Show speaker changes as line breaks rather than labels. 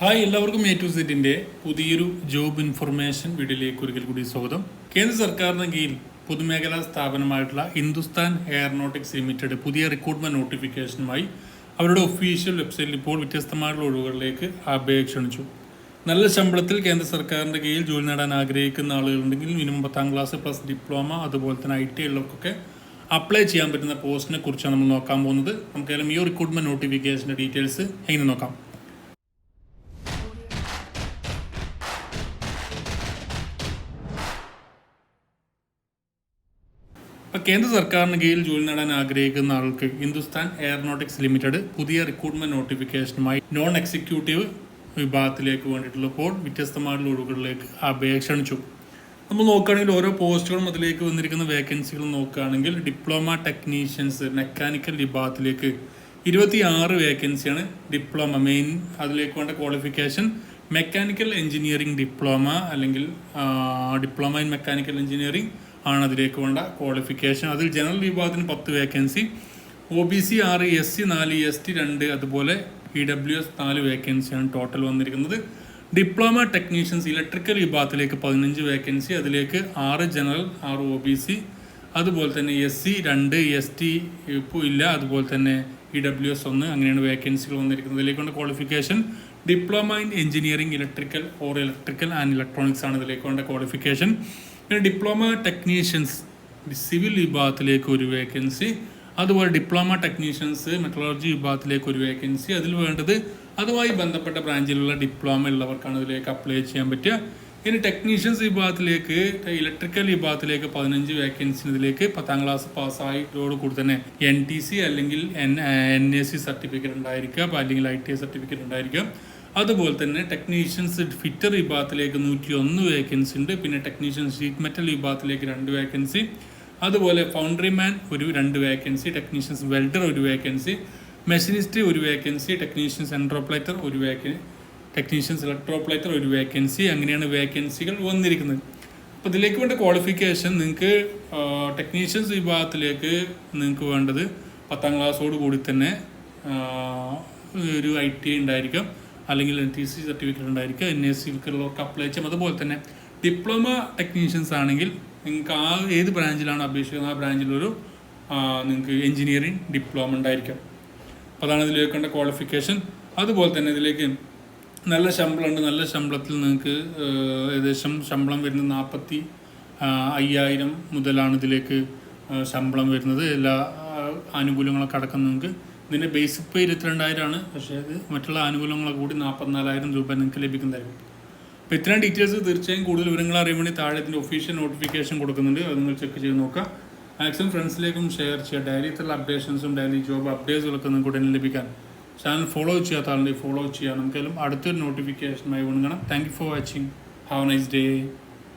Hi എല്ലാവർക്കും A to സെറ്റിന്റെ പുതിയൊരു ജോബ് ഇൻഫർമേഷൻ വീഡിയോയിലേക്ക് ഒരിക്കൽ കൂടി സ്വാഗതം. കേന്ദ്ര സർക്കാരിന് കീഴിൽ പൊതുമേഖലാ സ്ഥാപനമായിട്ടുള്ള ഹിന്ദുസ്ഥാൻ എയറോനോട്ടിക്സ് ലിമിറ്റഡ് പുതിയ റിക്രൂട്ട്മെന്റ് നോട്ടിഫിക്കേഷനുമായി അവരുടെ ഒഫീഷ്യൽ വെബ്സൈറ്റിൽ ഇപ്പോൾ വ്യത്യസ്തമായിട്ടുള്ള ഒഴിവുകളിലേക്ക് അപേക്ഷ ക്ഷണിച്ചു. നല്ല ശമ്പളത്തിൽ കേന്ദ്ര സർക്കാരിന്റെ കീഴിൽ ജോലി നേടാൻ ആഗ്രഹിക്കുന്ന ആളുകളുണ്ടെങ്കിൽ മിനിമം പത്താം ക്ലാസ് പ്ലസ് ഡിപ്ലോമ അതുപോലെ തന്നെ ഐ ടി ഉള്ളവർക്കൊക്കെ അപ്ലൈ ചെയ്യാൻ പറ്റുന്ന പോസ്റ്റിനെ കുറിച്ചാണ് നമ്മൾ നോക്കാൻ പോകുന്നത്. നമുക്ക് ഈ റിക്രൂട്ട്മെന്റ് നോട്ടിഫിക്കേഷന്റെ ഡീറ്റെയിൽസ് എങ്ങനെ നോക്കാം? കേന്ദ്ര സർക്കാരിന് കീഴിൽ ജോലി നേടാൻ ആഗ്രഹിക്കുന്ന ആൾക്ക് ഹിന്ദുസ്ഥാൻ എയറോനോട്ടിക്സ് ലിമിറ്റഡ് പുതിയ റിക്രൂട്ട്മെന്റ് നോട്ടിഫിക്കേഷനുമായി നോൺ എക്സിക്യൂട്ടീവ് വിഭാഗത്തിലേക്ക് വേണ്ടിയിട്ടുള്ള പോൾ വ്യത്യസ്തമായിട്ടുള്ള ഒഴിവുകളിലേക്ക് അപേക്ഷ ക്ഷണിച്ചു നമ്മൾ നോക്കുകയാണെങ്കിൽ ഓരോ പോസ്റ്റുകളും അതിലേക്ക് വന്നിരിക്കുന്ന വേക്കൻസികൾ നോക്കുകയാണെങ്കിൽ ഡിപ്ലോമ ടെക്നീഷ്യൻസ് മെക്കാനിക്കൽ വിഭാഗത്തിലേക്ക് ഇരുപത്തി ആറ് വേക്കൻസിയാണ് ഡിപ്ലോമ മെയിൻ അതിലേക്ക് വേണ്ട ക്വാളിഫിക്കേഷൻ മെക്കാനിക്കൽ എഞ്ചിനീയറിംഗ് ഡിപ്ലോമ അല്ലെങ്കിൽ ഡിപ്ലോമ ഇൻ മെക്കാനിക്കൽ എഞ്ചിനീയറിംഗ് ആണ് അതിലേക്ക് വേണ്ട ക്വാളിഫിക്കേഷൻ അതിൽ ജനറൽ വിഭാഗത്തിന് പത്ത് വേക്കൻസി ഒ ബി സി ആറ് എസ് സി നാല് എസ് ടി രണ്ട് അതുപോലെ ഇ ഡബ്ല്യു എസ് നാല് വേക്കൻസിയാണ് ടോട്ടൽ വന്നിരിക്കുന്നത്. ഡിപ്ലോമ ടെക്നീഷ്യൻസ് ഇലക്ട്രിക്കൽ വിഭാഗത്തിലേക്ക് പതിനഞ്ച് വേക്കൻസി അതിലേക്ക് ആറ് ജനറൽ ആറ് ഒ ബി സി അതുപോലെ തന്നെ എസ് സി രണ്ട് എസ് ടി ഇപ്പോൾ ഇല്ല. അതുപോലെ തന്നെ ഇ ഡബ്ല്യു എസ് ഒന്ന്. അങ്ങനെയാണ് വേക്കൻസികൾ വന്നിരിക്കുന്നത്. ഇതിലേക്കുള്ള qualification diploma in engineering electrical or electrical and electronics ആണ് ഇതിലേക്ക് വേണ്ട ക്വാളിഫിക്കേഷൻ പിന്നെ ഡിപ്ലോമ ടെക്നീഷ്യൻസ് സിവിൽ വിഭാഗത്തിലേക്ക് ഒരു വേക്കൻസി അതുപോലെ ഡിപ്ലോമ ടെക്നീഷ്യൻസ് മെട്രോളജി വിഭാഗത്തിലേക്ക് ഒരു വേക്കൻസി അതിൽ വേണ്ടത് അതുമായി ബന്ധപ്പെട്ട ബ്രാഞ്ചിലുള്ള ഡിപ്ലോമ ഉള്ളവർക്കാണ് ഇതിലേക്ക് അപ്ലൈ ചെയ്യാൻ പറ്റുക. ഇനി ടെക്നീഷ്യൻസ് വിഭാഗത്തിലേക്ക് ഇലക്ട്രിക്കൽ വിഭാഗത്തിലേക്ക് പതിനഞ്ച് വേക്കൻസി ഇതിലേക്ക് പത്താം ക്ലാസ് പാസ്സായതോട് കൂടി തന്നെ എൻ ടി സി അല്ലെങ്കിൽ N N A C certificate ഉണ്ടായിരിക്കുക അല്ലെങ്കിൽ ഐ ടി സർട്ടിഫിക്കറ്റ് ഉണ്ടായിരിക്കുക. അതുപോലെ തന്നെ ടെക്നീഷ്യൻസ് ഫിറ്റർ വിഭാഗത്തിലേക്ക് നൂറ്റി ഒന്ന് വേക്കൻസി ഉണ്ട്. പിന്നെ ടെക്നീഷ്യൻ ഷീറ്റ് മെറ്റൽ വിഭാഗത്തിലേക്ക് രണ്ട് വേക്കൻസി അതുപോലെ ഫൗണ്ടറി മാൻ ഒരു രണ്ട് വേക്കൻസി ടെക്നീഷ്യൻസ് വെൽഡർ ഒരു വേക്കൻസി മെഷീനിസ്റ്റ് ഒരു വേക്കൻസി ടെക്നീഷ്യൻസ് എൻട്രോപ്ലേറ്റർ ഒരു വേക്ക ടെക്നീഷ്യൻസ് ഇലക്ട്രോപ്ലേറ്റർ ഒരു വേക്കൻസി അങ്ങനെയാണ് വേക്കൻസികൾ വന്നിരിക്കുന്നത്. അപ്പോൾ ഇതിലേക്ക് വേണ്ട ക്വാളിഫിക്കേഷൻ നിങ്ങൾക്ക് ടെക്നീഷ്യൻസ് വിഭാഗത്തിലേക്ക് നിങ്ങൾക്ക് വേണ്ടത് പത്താം ക്ലാസ്സോട് കൂടി തന്നെ ഒരു ഐ ടി ഉണ്ടായിരിക്കും. അല്ലെങ്കിൽ എൻ ടി സി സർട്ടിഫിക്കറ്റ് ഉണ്ടായിരിക്കുക എൻ എസ് സിക്കുള്ളവർക്ക് അപ്ലൈ ചെയ്യാം. അതുപോലെ തന്നെ ഡിപ്ലോമ ടെക്നീഷ്യൻസ് ആണെങ്കിൽ നിങ്ങൾക്ക് ആ ഏത് ബ്രാഞ്ചിലാണ് അപേക്ഷിക്കുന്നത്? ആ ബ്രാഞ്ചിലൊരു നിങ്ങൾക്ക് എഞ്ചിനീയറിംഗ് ഡിപ്ലോമ ഉണ്ടായിരിക്കാം. അപ്പോൾ അതാണ് ഇതിലേക്ക് വേണ്ട ക്വാളിഫിക്കേഷൻ അതുപോലെ തന്നെ ഇതിലേക്ക് നല്ല ശമ്പളമുണ്ട്. നല്ല ശമ്പളത്തിൽ നിങ്ങൾക്ക് ഏകദേശം ശമ്പളം വരുന്നത് നാൽപ്പത്തി അയ്യായിരം മുതലാണ് ഇതിലേക്ക് ശമ്പളം വരുന്നത്. എല്ലാ ആനുകൂല്യങ്ങളൊക്കെ അടക്കം നിങ്ങൾക്ക് ഇതിന്റെ ബേസിക് പേ ഇരുപത്തിരണ്ടായിരമാണ്. പക്ഷേ അത് മറ്റുള്ള ആനുകൂല്യങ്ങളൊക്കെ കൂടി നാൽപ്പത്തിനാലായിരം രൂപ നിങ്ങൾക്ക് ലഭിക്കുന്നതായിരിക്കും. അപ്പോൾ ഇത്രയും ഡീറ്റെയിൽസ് തീർച്ചയായും കൂടുതൽ വിവരങ്ങൾ അറിയാൻ വേണ്ടി താഴെ ഇതിന്റെ ഒഫീഷ്യൽ നോട്ടിഫിക്കേഷൻ കൊടുക്കുന്നുണ്ട്. അത് നിങ്ങൾ ചെക്ക് ചെയ്ത് നോക്കുക. മാക്സിമം ഫ്രണ്ട്സിലേക്കും ഷെയർ ചെയ്യുക. ഡയറി ഇത്തരം അപ്ഡേഷൻസും ഡെയിലി ജോബ് അപ്ഡേറ്റ്സുകളൊക്കെ നിങ്ങൾക്ക് ഉടനെ ലഭിക്കാൻ. ചാനൽ ഫോളോ ചെയ്യാത്ത ആളുണ്ടെങ്കിൽ ഫോളോ ചെയ്യുക. നമുക്കെല്ലാം അടുത്തൊരു നോട്ടിഫിക്കേഷനുമായി ഉണങ്ങണം thank you for watching have nice day